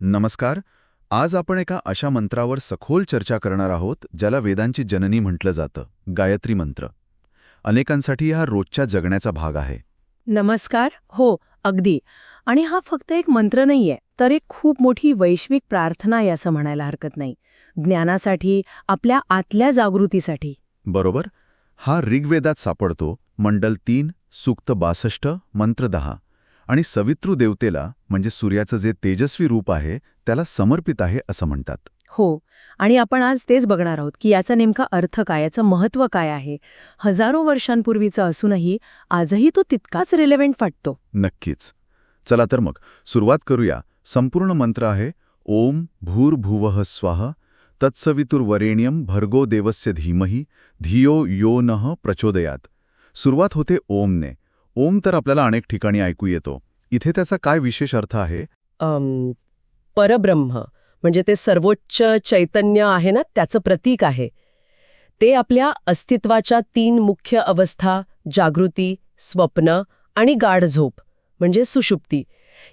नमस्कार. आज आपण एका अशा मंत्रावर सखोल चर्चा करणार आहोत ज्याला वेदांची जननी म्हटलं जातं गायत्री मंत्र. अनेकांसाठी हा रोजच्या जगण्याचा भाग आहे. नमस्कार. हो अगदी. आणि हा फक्त एक मंत्र नाहीये तर एक खूप मोठी वैश्विक प्रार्थना आहे असं म्हणायला हरकत नाही. ज्ञानासाठी आपल्या आतल्या जागृतीसाठी. बरोबर. हा ऋग्वेदात सापडतो मंडल तीन सूक्त बासष्ट मंत्र दहा. आणि सवितृ देवतेला म्हणजे सूर्याचं जे तेजस्वी रूप आहे त्याला समर्पित आहे असं म्हणतात. हो आणि आपण आज तेच बघणार आहोत की याचा नेमका अर्थ काय याचं महत्त्व काय आहे. हजारो वर्षांपूर्वीचं असूनही आजही तो तितकाच रिलेव्हंट वाटतो. नक्कीच. चला तर मग सुरुवात करूया. संपूर्ण मंत्र आहे ओम भूर्भुवः स्वाह तत्सवितुर्वरेण्यम भर्गो देवस्य धीमही धियो यो नः प्रचोदयात. सुरुवात होते ओमने. ओम तर आपल्याला अनेक ठिकाणी ऐकू येतो. इथे त्याचा काय विशेष अर्थ आहे? परब्रह्म म्हणजे ते सर्वोच्च चैतन्य आहे ना त्याचं प्रतीक आहे. ते आपल्या अस्तित्वाच्या तीन मुख्य अवस्था जागृती स्वप्न आणि गाढ झोप म्हणजे सुषुप्ती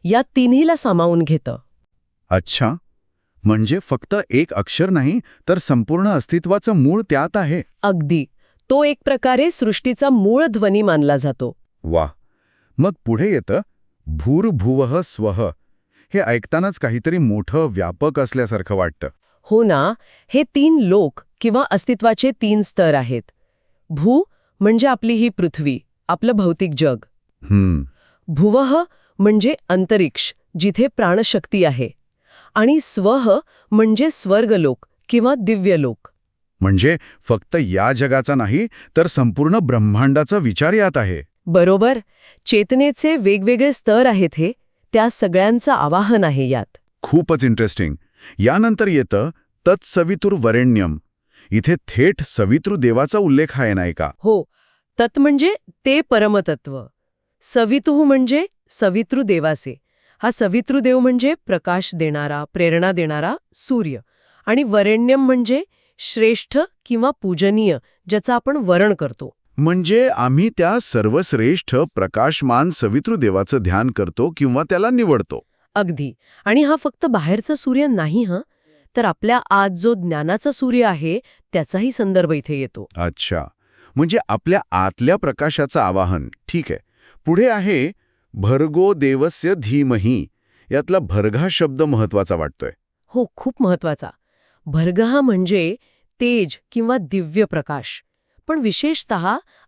या तिन्हीला सामावून घेतं. अच्छा. म्हणजे फक्त एक अक्षर नाही तर संपूर्ण अस्तित्वाचं मूळ त्यात आहे. अगदी. तो एक प्रकारे सृष्टीचा मूळ ध्वनी मानला जातो. वा. मग पुढे येतं भूर्भुवः स्वः. हे ऐकतानाच काहीतरी मोठं व्यापक असल्यासारखं वाटतं. हो ना हे तीन लोक किंवा अस्तित्वाचे तीन स्तर आहेत. भू म्हणजे आपली ही पृथ्वी आपलं भौतिक जग. हम्म. भुवः म्हणजे अंतरिक्ष जिथे प्राणशक्ती आहे. आणि स्वह म्हणजे स्वर्गलोक किंवा दिव्यलोक. म्हणजे फक्त या जगाचा नाही तर संपूर्ण ब्रह्मांडाचा विचार यात आहे. बरोबर चेतनेचे वेगवेगळे स्तर आहेत हे त्या सगळ्यांचं आवाहन आहे यात. खूपच इंटरेस्टिंग यानंतर येतं तत्सवितुर्वरेण्यम इथे थेट सवितृ देवाचा उल्लेख आहे नाही का हो तत् म्हणजे ते परमतत्व. सवितुः म्हणजे सवितृ देवाचे. हा सवितृदेव म्हणजे प्रकाश देणारा प्रेरणा देणारा सूर्य. आणि वरेण्यम म्हणजे श्रेष्ठ किंवा पूजनीय ज्याचं आपण वरण करतो. म्हणजे आम्ही त्या सर्वश्रेष्ठ प्रकाशमान सवितृ देवाचं ध्यान करतो किंवा त्याला निवडतो. अगदी. आणि हा फक्त बाहेरचा सूर्य नाही हं? तर आपल्या आत जो ज्ञानाचा सूर्य आहे त्याचाही संदर्भ इथे येतो. अच्छा. म्हणजे आपल्या आतल्या प्रकाशाचं आवाहन ठीक आहे. पुढे आहे भर्गो देवस्य धीमही. यातला भर्गा शब्द महत्त्वाचा वाटतोय. हो खूप महत्त्वाचा भर्गहा म्हणजे तेज किंवा दिव्य प्रकाश. पण विशेषत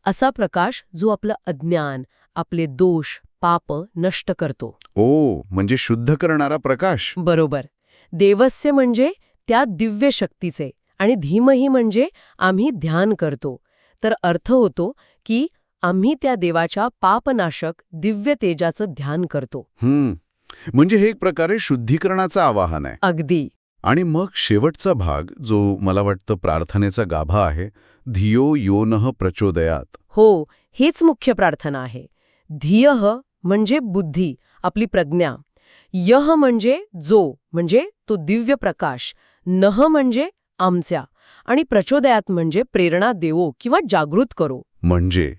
असा प्रकाश जो आपलं अज्ञान आपले दोष पाप नष्ट करतो. ओ म्हणजे शुद्ध करणारा प्रकाश? बरोबर. देवस्य म्हणजे त्या दिव्य शक्तीचे आणि धीमही म्हणजे आम्ही ध्यान करतो. तर अर्थ होतो की आम्ही त्या देवाच्या पापनाशक दिव्य तेजाचं ध्यान करतो. हम्म. म्हणजे हे एक प्रकारे शुद्धीकरणाचं आवाहन आहे. अगदी. आणि मग शेवटचा भाग जो मला वाटतं प्रार्थनेचा गाभा आहे धियो योनः प्रचोदयात. हो हेच मुख्य प्रार्थना आहे. धियः म्हणजे बुद्धी आपली प्रज्ञा. यह म्हणजे जो म्हणजे तो दिव्य प्रकाश. नह म्हणजे आमच्या. आणि प्रचोदयात म्हणजे प्रेरणा देवो किंवा जागृत करो. म्हणजे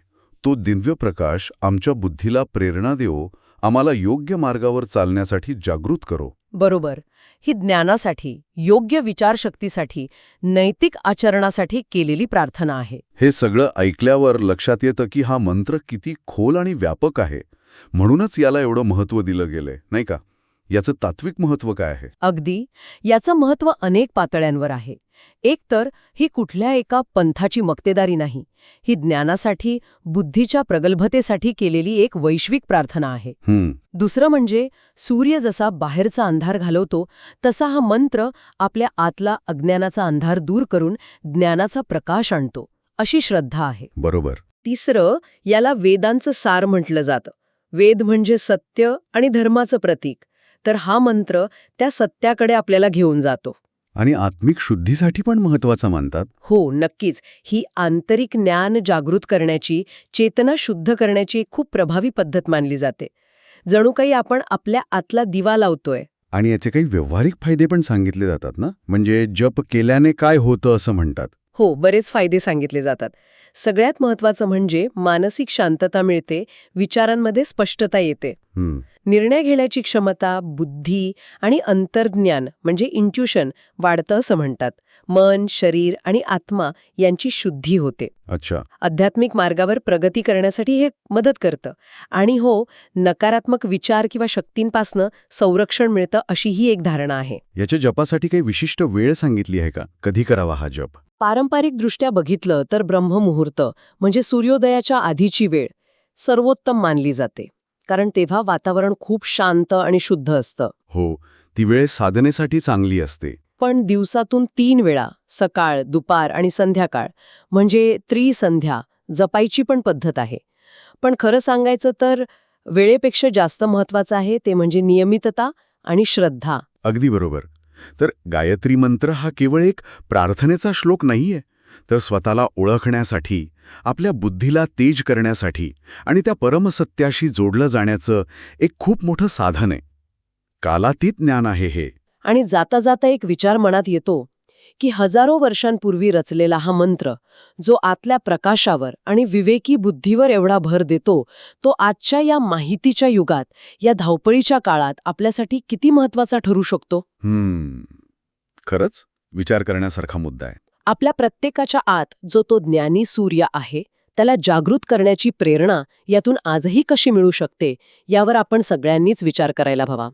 तो दिव्य प्रकाश आमच्या बुद्धीला प्रेरणा देवो आम्हाला योग्य मार्गावर चालण्यासाठी जागृत करो. बरोबर. ही ज्ञानासाठी योग्य विचारशक्तीसाठी नैतिक आचरणासाठी केलेली प्रार्थना आहे. हे सगळं ऐकल्यावर लक्षात येतं की हा मंत्र किती खोल आणि व्यापक आहे. म्हणूनच याला एवढं महत्त्व दिलं गेलंय नाही का? याचं तात्विक महत्त्व काय आहे? अगदी. याचं महत्त्व अनेक पातळ्यांवर आहे. एक तर ही कुठल्या एका पंथाची मक्तेदारी नाही ही ज्ञानासाठी बुद्धीच्या प्रगल्भतेसाठी केलेली एक वैश्विक प्रार्थना आहे. हम्म दुसरं म्हणजे सूर्य जसा बाहेरचा अंधार घालवतो तसा हा मंत्र आपल्या आतला अज्ञानाचा अंधार दूर करून ज्ञानाचा प्रकाश आणतो अशी श्रद्धा आहे. बरोबर. तिसरं याला वेदांचं सार म्हटलं जातं. वेद म्हणजे सत्य आणि धर्माचं प्रतीक. तर हा मंत्र त्या सत्याकडे आपल्याला घेऊन जातो. आणि आत्मिक शुद्धीसाठी पण महत्त्वाचा मानतात? हो नक्कीच. ही आंतरिक ज्ञान जागृत करण्याची चेतना शुद्ध करण्याची खूप प्रभावी पद्धत मानली जाते. जणू काही आपण आपल्या आतला दिवा लावतोय. आणि याचे काही व्यावहारिक फायदे पण सांगितले जातात ना? म्हणजे जप केल्याने काय होतं असं म्हणतात. हो बरेच फायदे सांगितले जातात. सगळ्यात महत्वाचं म्हणजे मानसिक शांतता मिळते विचारांमध्ये स्पष्टता येते. निर्णय घेण्याची क्षमता बुद्धी आणि अंतर्ज्ञान म्हणजे इंट्युशन वाढतं असं म्हणतात. मन शरीर आणि आत्मा यांची शुद्धी होते. अच्छा. आध्यात्मिक मार्गावर प्रगती करण्यासाठी हे मदत करतं. आणि हो नकारात्मक विचार किंवा शक्तींपासनं संरक्षण मिळतं अशी ही एक धारणा आहे. याच्या जपासाठी काही विशिष्ट वेळ सांगितली आहे का? कधी करावा हा जप? पारंपरिकदृष्ट्या बघितलं तर ब्रह्ममुहूर्त म्हणजे सूर्योदयाच्या आधीची वेळ सर्वोत्तम मानली जाते. कारण तेव्हा वातावरण खूप शांत आणि शुद्ध असतं. हो ती वेळ साधनेसाठी चांगली असते. पण दिवसातून तीन वेळा सकाळ दुपार आणि संध्याकाळ म्हणजे त्रिसंध्या जपायची पण पद्धत आहे. पण खरं सांगायचं तर वेळेपेक्षा जास्त महत्वाचं आहे ते म्हणजे नियमितता आणि श्रद्धा. अगदी बरोबर. तर गायत्री मंत्र हा केवळ एक प्रार्थनेचा श्लोक नाहीये. तर स्वतःला ओळखण्यासाठी आपल्या बुद्धीला तेज करण्यासाठी आणि त्या परमसत्याशी जोडलं जाण्याचं एक खूप मोठं साधन आहे. कालातीत ज्ञान आहे हे. आणि जाता जाता एक विचार मनात येतो की हजारो वर्षांपूर्वी रचलेला हा मंत्र जो आतल्या प्रकाशावर आणि विवेकी बुद्धीवर एवढा भर देतो तो आजच्या या माहितीच्या युगात या धावपळीच्या काळात आपल्यासाठी किती महत्त्वाचा ठरू शकतो? हम्म. खरंच? विचार करण्यासारखा मुद्दा आहे. आपल्या प्रत्येकाच्या आत जो तो ज्ञानी सूर्य आहे त्याला जागृत करण्याची प्रेरणा यातून आजही कशी मिळू शकते यावर आपण सगळ्यांनीच विचार करायला हवा.